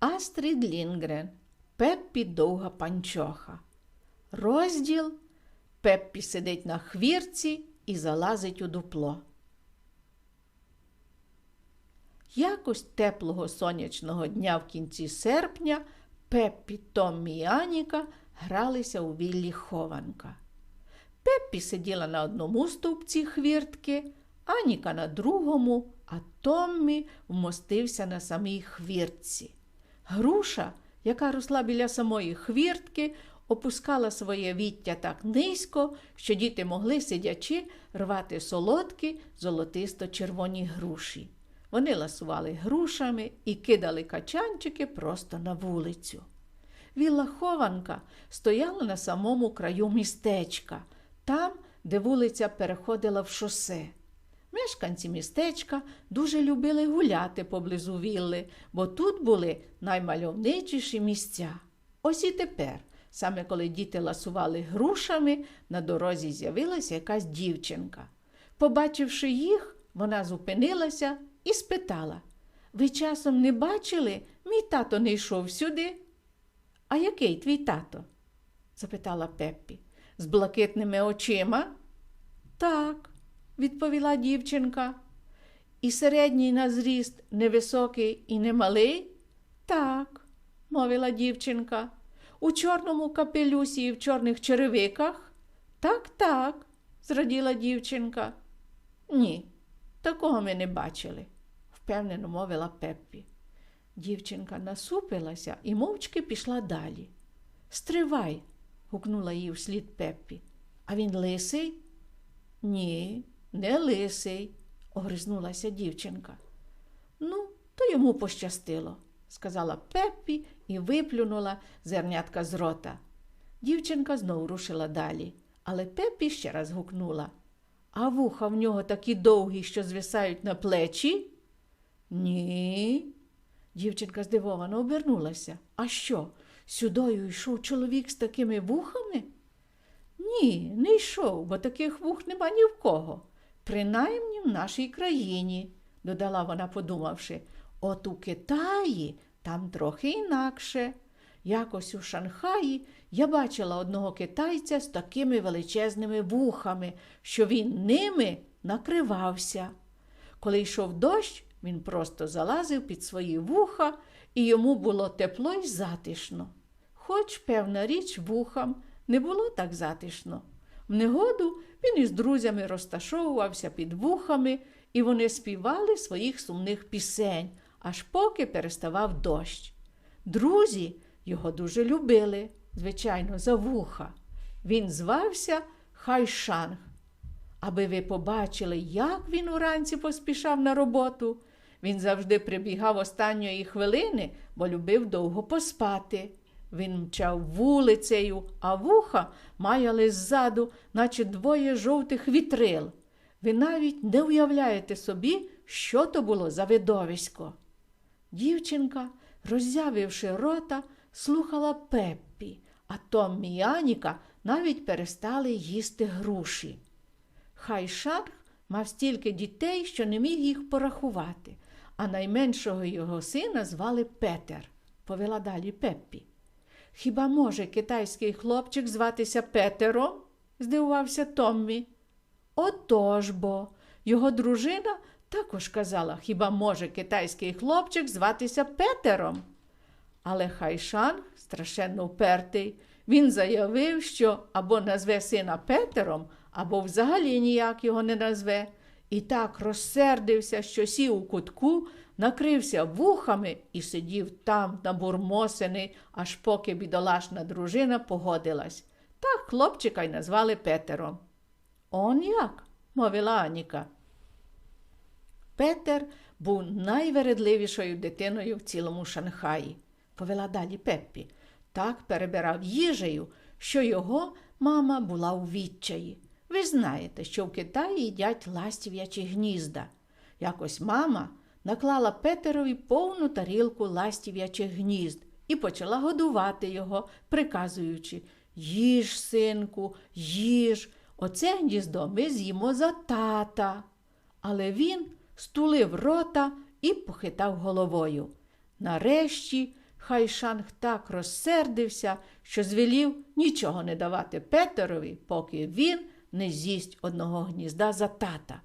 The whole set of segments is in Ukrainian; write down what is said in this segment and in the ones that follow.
Астрід Лінгрен. Пеппі довга панчоха. Розділ Пеппі сидить на хвірці і залазить у дупло. Якось теплого сонячного дня в кінці серпня Пеппі, Томмі і Аніка гралися у віллі хованка. Пеппі сиділа на одному стовпці хвіртки, Аніка на другому, а Томмі вмостився на самій хвіртці. Груша, яка росла біля самої хвіртки, опускала своє віття так низько, що діти могли, сидячи, рвати солодкі золотисто-червоні груші. Вони ласували грушами і кидали качанчики просто на вулицю. Вілла хованка стояла на самому краю містечка, там, де вулиця переходила в шосе. Мешканці містечка дуже любили гуляти поблизу вілли, бо тут були наймальовничіші місця. Ось і тепер, саме коли діти ласували грушами, на дорозі з'явилася якась дівчинка. Побачивши їх, вона зупинилася і спитала Ви часом не бачили, мій тато не йшов сюди? А який твій тато? запитала Пеппі. З блакитними очима? Так, відповіла дівчинка. І середній на зріст невисокий і немалий? Так, мовила дівчинка. У чорному капелюсі і в чорних черевиках? Так, так, зраділа дівчинка. Ні, такого ми не бачили, впевнено мовила Пеппі. Дівчинка насупилася і мовчки пішла далі. Стривай, гукнула її вслід Пеппі. А він лисий? Ні, не лисий, огризнулася дівчинка. Ну, то йому пощастило, сказала Пеппі і виплюнула зернятка з рота. Дівчинка знову рушила далі, але Пеппі ще раз гукнула. А вуха в нього такі довгі, що звисають на плечі? Ні. Дівчинка здивовано обернулася. А що? Сюдою йшов чоловік з такими вухами? Ні, не йшов, бо таких вух нема ні в кого. Принаймні в нашій країні, додала вона, подумавши, от у Китаї там трохи інакше. Якось у Шанхаї я бачила одного китайця з такими величезними вухами, що він ними накривався. Коли йшов дощ, він просто залазив під свої вуха, і йому було тепло й затишно. Хоч, певна річ, вухам не було так затишно. В негоду він із друзями розташовувався під вухами, і вони співали своїх сумних пісень, аж поки переставав дощ. Друзі його дуже любили, звичайно, за вуха. Він звався Хайшанг. Аби ви побачили, як він уранці поспішав на роботу. Він завжди прибігав останньої хвилини, бо любив довго поспати. Він мчав вулицею, а вуха маяли ззаду, наче двоє жовтих вітрил. Ви навіть не уявляєте собі, що то було за видовисько. Дівчинка, роззявивши рота, слухала Пеппі, а Томмі і Аніка навіть перестали їсти груші. Хайшанг мав стільки дітей, що не міг їх порахувати, а найменшого його сина звали Петер, повела далі Пеппі. Хіба може китайський хлопчик зватися Петером? здивувався Томмі. Отож бо, його дружина також казала, хіба може китайський хлопчик зватися Петером? Але Хайшан страшенно впертий. Він заявив, що або назве сина Петером, або взагалі ніяк його не назве. І так розсердився, що сів у кутку, накрився вухами і сидів там, набурмосений, аж поки бідолашна дружина погодилась. Так хлопчика й назвали Петером. Он як? мовила Аніка. Петер був найвередливішою дитиною в цілому Шанхаї, повела далі Пеппі. Так перебирав їжею, що його мама була у відчаї. Ви знаєте, що в Китаї їдять ластів'ячі гнізда. Якось мама наклала Петерові повну тарілку ластів'ячих гнізд і почала годувати його, приказуючи Їж, синку, їж, оце гніздо ми з'їмо за тата. Але він стулив рота і похитав головою. Нарешті Хайшанг так розсердився, що звелів нічого не давати Петерові, поки він не з'їсть одного гнізда за тата.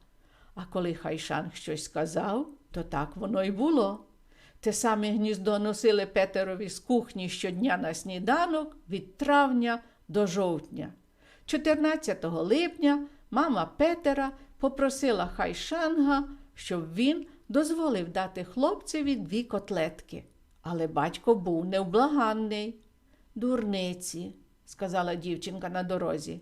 А коли Хайшанг щось сказав, то так воно й було. Те саме гніздо носили Петерові з кухні щодня на сніданок від травня до жовтня. 14 липня мама Петера попросила Хайшанга, щоб він дозволив дати хлопцеві дві котлетки. Але батько був невблаганний. Дурниці, сказала дівчинка на дорозі.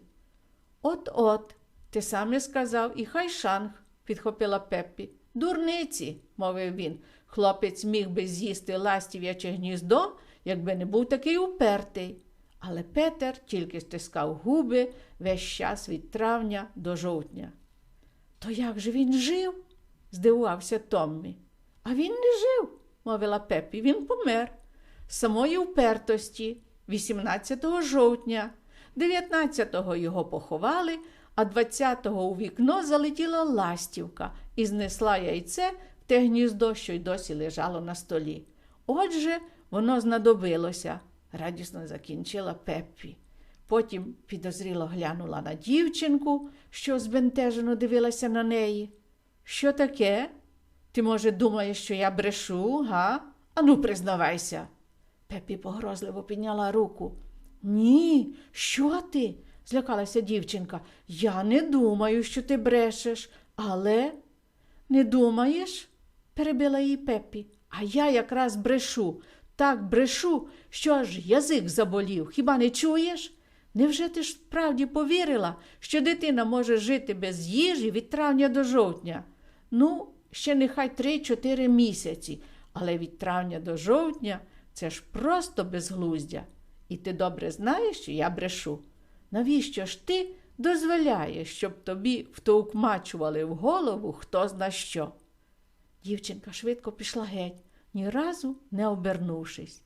От-от, ти саме сказав і Хайшанг, підхопила Пеппі. Дурниці, мовив він. Хлопець міг би з'їсти ластів'яче гніздо, якби не був такий упертий. Але Петер тільки стискав губи весь час від травня до жовтня. То як же він жив? здивувався Томмі. А він не жив, мовила Пепі, він помер. З самої упертості, 18 жовтня, 19-го його поховали, а 20-го у вікно залетіла ластівка і знесла яйце в те гніздо, що й досі лежало на столі. Отже, воно знадобилося, радісно закінчила Пеппі. Потім підозріло глянула на дівчинку, що збентежено дивилася на неї. Що таке? Ти, може, думаєш, що я брешу, га? Ану, признавайся. Пепі погрозливо підняла руку. Ні, що ти? злякалася дівчинка. Я не думаю, що ти брешеш, але не думаєш? перебила її Пеппі. А я якраз брешу, так брешу, що аж язик заболів. Хіба не чуєш? Невже ти ж справді повірила, що дитина може жити без їжі від травня до жовтня? Ну, ще нехай три-чотири місяці, але від травня до жовтня це ж просто безглуздя. І ти добре знаєш, що я брешу. Навіщо ж ти дозволяєш, щоб тобі втовкмачували в голову хто зна що? Дівчинка швидко пішла геть, ні разу не обернувшись.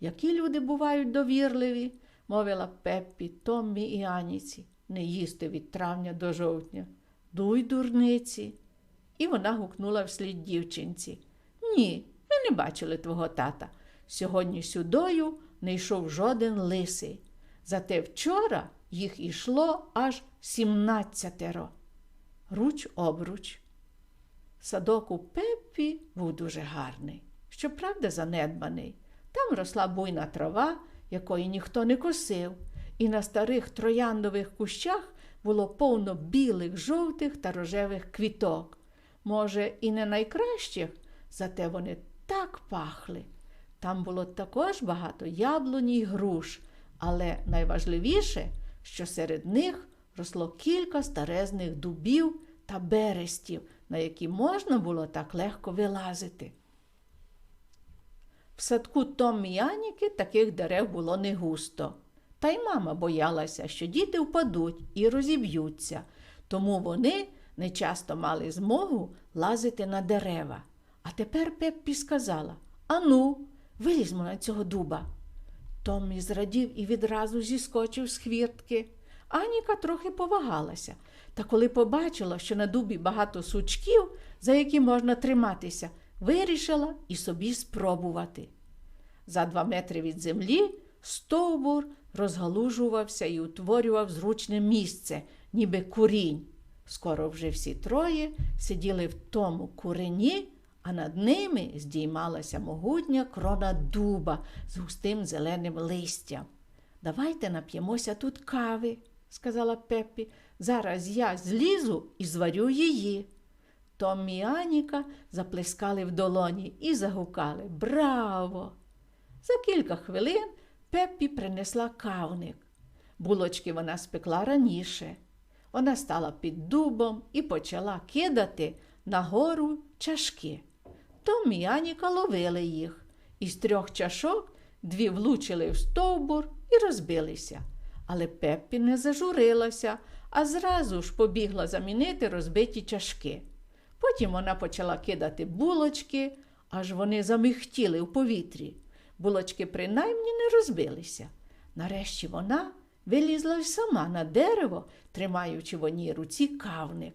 Які люди бувають довірливі, мовила Пеппі, Томмі і Аніці, не їсти від травня до жовтня. Дуй, дурниці. І вона гукнула вслід дівчинці. Ні, ми не бачили твого тата. Сьогодні сюдою не йшов жоден лисий. Зате вчора їх ішло аж сімнадцятеро. Руч обруч. Садок у Пеппі був дуже гарний, щоправда, занедбаний. Там росла буйна трава, якої ніхто не косив, і на старих трояндових кущах було повно білих, жовтих та рожевих квіток. Може, і не найкращих, зате вони так пахли. Там було також багато яблуні й груш, але найважливіше, що серед них росло кілька старезних дубів та берестів, на які можна було так легко вилазити. В садку Томмі і Аніки таких дерев було не густо. Та й мама боялася, що діти впадуть і розіб'ються, тому вони не часто мали змогу лазити на дерева. А тепер Пеппі сказала Ану, вилізьмо на цього дуба. Томмі зрадів і відразу зіскочив з хвіртки. Аніка трохи повагалася, та коли побачила, що на дубі багато сучків, за які можна триматися, вирішила і собі спробувати. За два метри від землі стовбур розгалужувався і утворював зручне місце, ніби курінь. Скоро вже всі троє сиділи в тому курені, а над ними здіймалася могутня крона дуба з густим зеленим листям. Давайте нап'ємося тут кави, сказала Пеппі. Зараз я злізу і зварю її. Томмі і Аніка заплескали в долоні і загукали Браво! За кілька хвилин Пеппі принесла кавник. Булочки вона спекла раніше. Вона стала під дубом і почала кидати нагору чашки. Томмі і Аніка ловили їх. Із трьох чашок дві влучили в стовбур і розбилися. Але Пеппі не зажурилася, а зразу ж побігла замінити розбиті чашки. Потім вона почала кидати булочки, аж вони замихтіли в повітрі. Булочки принаймні не розбилися. Нарешті вона вилізла й сама на дерево, тримаючи в одній руці кавник.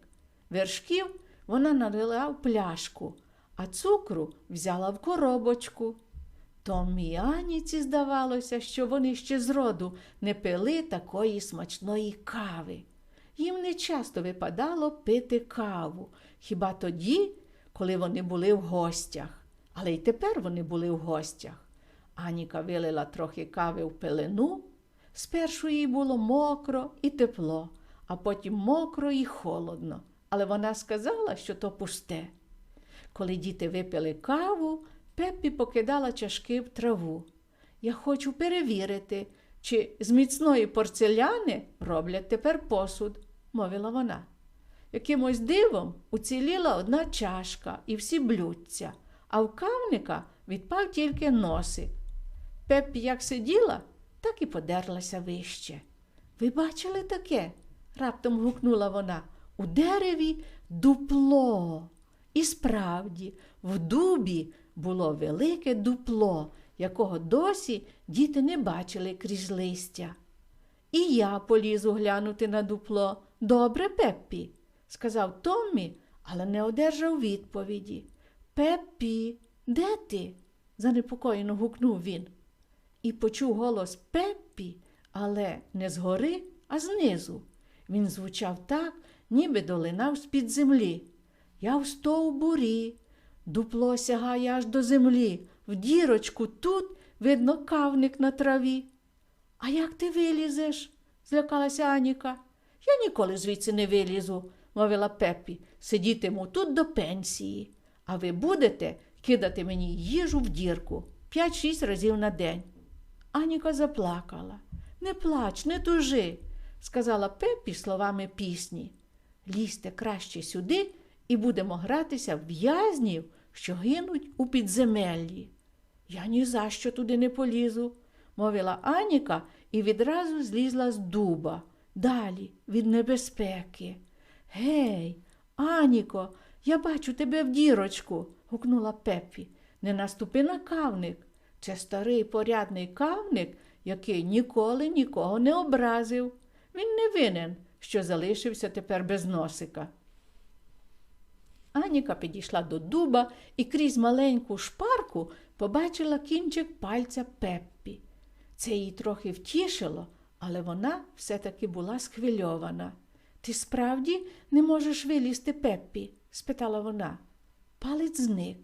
Вершків вона налила в пляшку, а цукру взяла в коробочку. Томмі і Аніці здавалося, що вони ще зроду не пили такої смачної кави. Їм не часто випадало пити каву, хіба тоді, коли вони були в гостях. Але й тепер вони були в гостях. Аніка вилила трохи кави в пелену. Спершу їй було мокро і тепло, а потім мокро і холодно. Але вона сказала, що то пусте. Коли діти випили каву, Пеппі покидала чашки в траву. Я хочу перевірити, чи з міцної порцеляни роблять тепер посуд, мовила вона. Якимось дивом уціліла одна чашка і всі блюдця, а в кавника відпав тільки носик. Пеппі як сиділа, так і подерлася вище. Ви бачили таке? раптом гукнула вона. У дереві дупло. І справді, в дубі було велике дупло, якого досі діти не бачили крізь листя. І я полізу глянути на дупло. Добре, Пеппі, сказав Томмі, але не одержав відповіді. Пеппі, де ти? занепокоєно гукнув він. І почув голос Пеппі, але не згори, а знизу. Він звучав так, ніби долинав з-під землі. Я в стовбурі, дупло сягає аж до землі, в дірочку тут видно кавник на траві. А як ти вилізеш? злякалася Аніка. Я ніколи звідси не вилізу, мовила Пеппі. Сидітиму тут до пенсії, а ви будете кидати мені їжу в дірку п'ять-шість разів на день. Аніка заплакала. Не плач, не тужи, сказала Пеппі словами пісні. Лізьте краще сюди і будемо гратися в в'язнів, що гинуть у підземеллі. Я ні за що туди не полізу, мовила Аніка і відразу злізла з дуба, далі від небезпеки. Гей, Аніко, я бачу тебе в дірочку, гукнула Пеппі. Не наступи на кавник. Це старий порядний кавник, який ніколи нікого не образив. Він не винен, що залишився тепер без носика. Аніка підійшла до дуба і крізь маленьку шпарку побачила кінчик пальця Пеппі. Це її трохи втішило, але вона все-таки була схвильована. Ти справді не можеш вилізти Пеппі? спитала вона. Палець зник.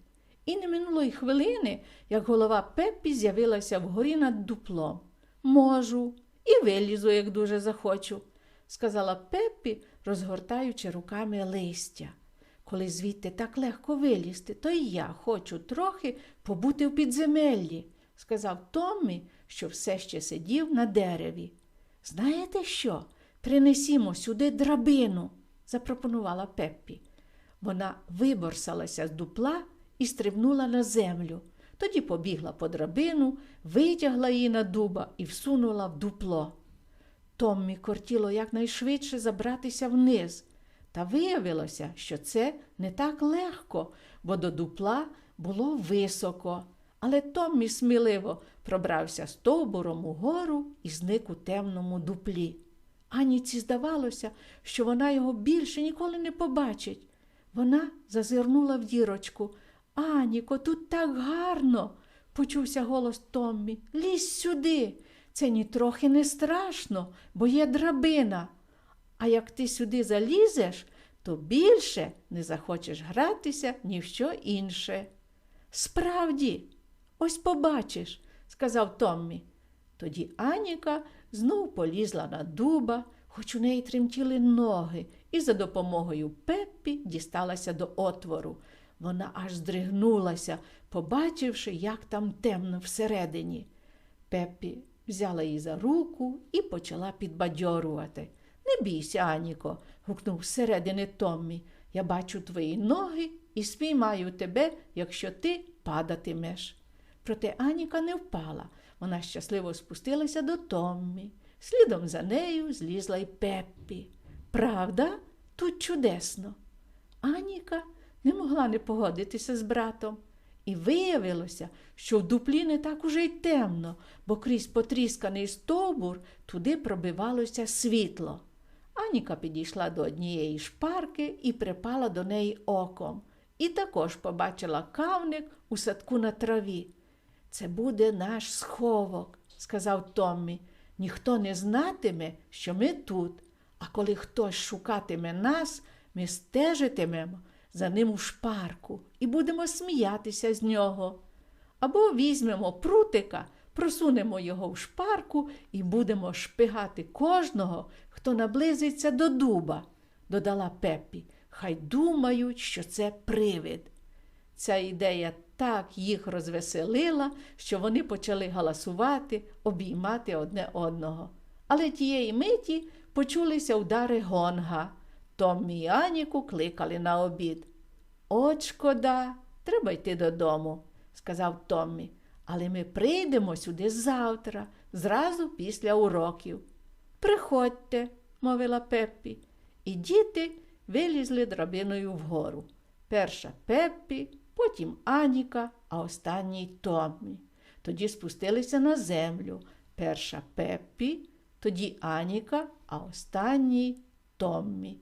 І не минуло й хвилини, як голова Пеппі з'явилася вгорі над дуплом. Можу, і вилізу, як дуже захочу, сказала Пеппі, розгортаючи руками листя. Коли звідти так легко вилізти, то й я хочу трохи побути в підземеллі, сказав Томмі, що все ще сидів на дереві. Знаєте що? Принесімо сюди драбину, запропонувала Пеппі. Вона виборсалася з дупла і стрибнула на землю. Тоді побігла по драбину, витягла її на дуба і всунула в дупло. Томмі кортіло якнайшвидше забратися вниз. Та виявилося, що це не так легко, бо до дупла було високо. Але Томмі сміливо пробрався стовбуром угору і зник у темному дуплі. Аніці здавалося, що вона його більше ніколи не побачить. Вона зазирнула в дірочку. Аніко, тут так гарно, почувся голос Томмі. Лізь сюди. Це нітрохи не страшно, бо є драбина. А як ти сюди залізеш, то більше не захочеш гратися ні в що інше. Справді, ось побачиш, сказав Томмі. Тоді Аніка знов полізла на дуба, хоч у неї тремтіли ноги, і за допомогою Пеппі дісталася до отвору. Вона аж здригнулася, побачивши, як там темно всередині. Пеппі взяла її за руку і почала підбадьорувати. Не бійся, Аніко, гукнув зсередини Томмі. Я бачу твої ноги і спіймаю тебе, якщо ти падатимеш. Проте Аніка не впала. Вона щасливо спустилася до Томмі. Слідом за нею злізла й Пеппі. Правда, тут чудесно. Аніка не могла не погодитися з братом. І виявилося, що в дуплі не так уже й темно, бо крізь потрісканий стовбур туди пробивалося світло. Аніка підійшла до однієї шпарки і припала до неї оком, і також побачила кавник у садку на траві. Це буде наш сховок, сказав Томмі. Ніхто не знатиме, що ми тут. А коли хтось шукатиме нас, ми стежитимемо за ним у шпарку і будемо сміятися з нього. Або візьмемо прутика, просунемо його в шпарку і будемо шпигати кожного, хто наблизиться до дуба, додала Пеппі. Хай думають, що це привид. Ця ідея так їх розвеселила, що вони почали галасувати, обіймати одне одного. Але тієї миті почулися удари гонга. Томмі і Аніку кликали на обід. От шкода, треба йти додому, сказав Томмі. Але ми прийдемо сюди завтра, зразу після уроків. Приходьте, мовила Пеппі, і діти вилізли драбиною вгору. Перша Пеппі, потім Аніка, а останній Томмі. Тоді спустилися на землю. Перша Пеппі, тоді Аніка, а останній Томмі.